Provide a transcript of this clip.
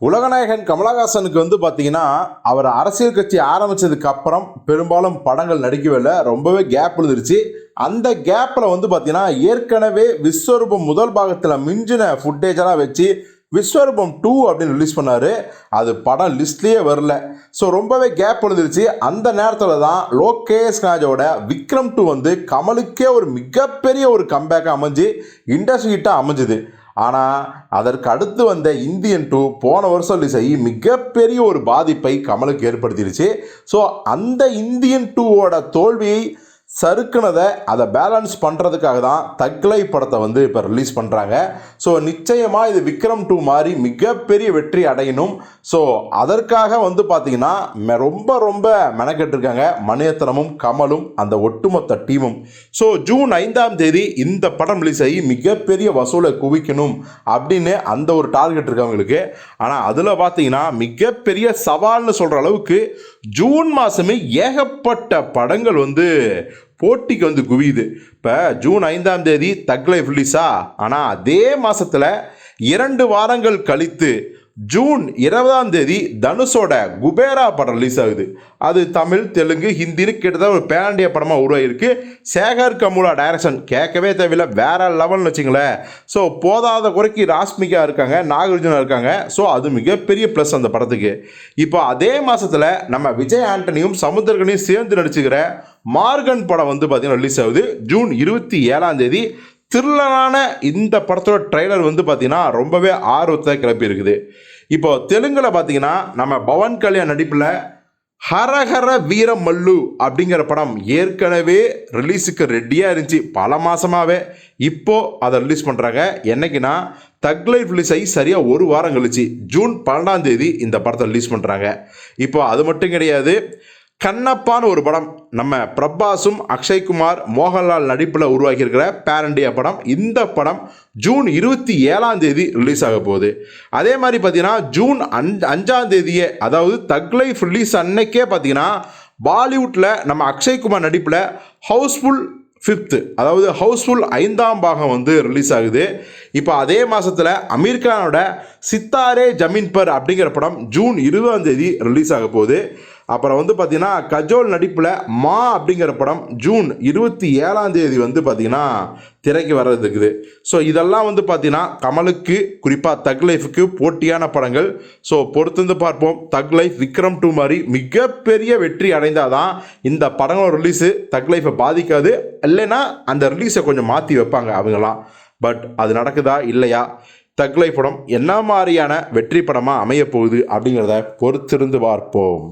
உலகநாயகன் கமலஹாசனுக்கு வந்து பார்த்தீங்கன்னா அவர் அரசியல் கட்சி ஆரம்பித்ததுக்கு அப்புறம் பெரும்பாலும் படங்கள் நடிக்கவே இல்லை ரொம்பவே கேப் விழுந்துருச்சு அந்த கேப்பில் வந்து பார்த்தீங்கன்னா ஏற்கனவே விஸ்வரூபம் முதல் பாகத்தில் மிஞ்சின ஃபுட்டேஜெல்லாம் வச்சு விஸ்வரூபம் டூ அப்படின்னு ரிலீஸ் பண்ணார். அது படம் லிஸ்ட்லேயே வரல. ஸோ ரொம்பவே கேப் விழுந்துருச்சு அந்த நேரத்தில் தான் லோகேஷ் ராஜோட விக்ரம் டூ வந்து கமலுக்கே ஒரு மிகப்பெரிய ஒரு கம்பேக்காக அமைஞ்சு இண்டஸ்ட்ரி ஹிட்டாக அமைஞ்சுது. ஆனால் அதற்கு அடுத்து வந்த இந்தியன் டூ போன வருஷம் ரிலீஸ் ஆகி மிகப்பெரிய ஒரு பாதிப்பை கமலுக்கு ஏற்படுத்திடுச்சு. ஸோ அந்த இந்தியன் டூவோட தோல்வியை சறுக்குனதை அதை பேலன்ஸ் பண்ணுறதுக்காக தான் தக்லை படத்தை வந்து இப்போ ரிலீஸ் பண்ணுறாங்க ஸோ நிச்சயமாக இது விக்ரம் டூ மாதிரி மிகப்பெரிய வெற்றி அடையணும். ஸோ அதற்காக வந்து பார்த்திங்கன்னா மெ- ரொம்ப ரொம்ப மெனக்கெட்டிருக்காங்க மணியத்தனமும் கமலும் அந்த ஒட்டுமொத்த டீமும். ஸோ ஜூன் ஐந்தாம் தேதி இந்த படம் ரிலீஸ் ஆகி மிகப்பெரிய வசூலை குவிக்கணும் அப்படின்னு அந்த ஒரு டார்கெட் இருக்கு அவங்களுக்கு ஆனால் அதில் பார்த்தீங்கன்னா மிகப்பெரிய சவால்னு சொல்கிற அளவுக்கு ஜூன் மாதமே ஏகப்பட்ட படங்கள் வந்து போட்டிக்கு வந்து குவியுது. இப்போ ஜூன் ஐந்தாம் தேதி தக் லைஃப் ரிலீஸா ஆனால் அதே மாதத்தில் இரண்டு வாரங்கள் கழித்து ஜூன் இருபதாம் தேதி தனுஷோட குபேரா படம் ரிலீஸ் ஆகுது. அது தமிழ் தெலுங்கு ஹிந்தின்னு கிட்டத்தட்ட ஒரு பேரண்டிய படமாக உருவாகிருக்கு சேகர் கமுலா டைரக்ஷன் கேட்கவே தேவையில்லை. வேற லெவல்னு வச்சுங்களேன். ஸோ போதாத குறைக்கு ராஸ்மிகா இருக்காங்க நாகார்ஜுனா இருக்காங்க. ஸோ அது மிகப்பெரிய ப்ளஸ் அந்த படத்துக்கு. இப்போ அதே மாதத்தில் நம்ம விஜய் ஆண்டனியும் சமுத்திரகனையும் சேர்ந்து நடிச்சுக்கிற மார்கன் படம் வந்து பார்த்தீங்கன்னா ரிலீஸ் ஆகுது. ஜூன் இருபத்தி ஏழாம் தேதி த்ரில்லரான இந்த படத்தோட ட்ரெய்லர் வந்து பார்த்தீங்கன்னா ரொம்பவே ஆர்வத்தை கிளப்பியிருக்குது இப்போது இப்போ தெலுங்கில் பார்த்தீங்கன்னா நம்ம பவன் கல்யாண் நடிப்பில் ஹரஹர வீரமல்லு அப்படிங்கிற படம் ஏற்கனவே ரிலீஸுக்கு ரெடியாக இருந்துச்சு. பல மாதமாகவே இப்போது அதை ரிலீஸ் பண்ணுறாங்க என்னைக்குன்னா தக் ரிலீஸ் ஆகி சரியாக ஒரு வாரம் கழிச்சு. ஜூன் பன்னெண்டாம் தேதி இந்த படத்தை ரிலீஸ் பண்ணுறாங்க இப்போ அது மட்டும் கிடையாது. கண்ணப்பான்னு ஒரு படம் நம்ம பிரபாஸும் அக்ஷய்குமார் மோகன்லால் நடிப்பில் உருவாக்கியிருக்கிற பேரண்டியா படம். இந்த படம் ஜூன் இருபத்தி ஏழாம் தேதி ரிலீஸ் ஆக போகுது. அதே மாதிரி பார்த்தீங்கன்னா ஜூன் அஞ் அஞ்சாம் தேதியே அதாவது தக் லைஃப் ரிலீஸ் அன்னைக்கே பார்த்தீங்கன்னா பாலிவுட்டில் நம்ம அக்ஷய்குமார் நடிப்பில் ஹவுஸ்ஃபுல் ஃபிஃப்த்து அதாவது ஹவுஸ்ஃபுல் ஐந்தாம் பாகம் வந்து ரிலீஸ் ஆகுது. இப்போ அதே மாதத்தில் அமீர் கானோட சித்தாரே ஜமீன் பர் அப்படிங்கிற படம் ஜூன் இருபதாம் தேதி ரிலீஸ் ஆக போகுது. அப்புறம் வந்து பார்த்தீங்கன்னா கஜோல் நடிப்பில் மா அப்படிங்கிற படம் ஜூன் இருபத்தி ஏழாம் தேதி வந்து பார்த்தீங்கன்னா திரைக்கு வர்றது இருக்குது. ஸோ இதெல்லாம் வந்து பார்த்தீங்கன்னா கமலுக்கு குறிப்பாக தக் லைஃபுக்கு போட்டியான படங்கள். ஸோ பொறுத்திருந்து பார்ப்போம். தக் லைஃப் விக்ரம் டூ மாதிரி மிகப்பெரிய வெற்றி அடைந்தாதான் இந்த படங்களோட ரிலீஸு தக் லைஃபை பாதிக்காது. இல்லைன்னா அந்த ரிலீஸை கொஞ்சம் மாற்றி வைப்பாங்க அவங்களாம் பட் அது நடக்குதா? இல்லையா? தக் லைஃப் படம் என்ன மாதிரியான வெற்றி படமாக அமைய போகுது அப்படிங்கிறத பொறுத்திருந்து பார்ப்போம்.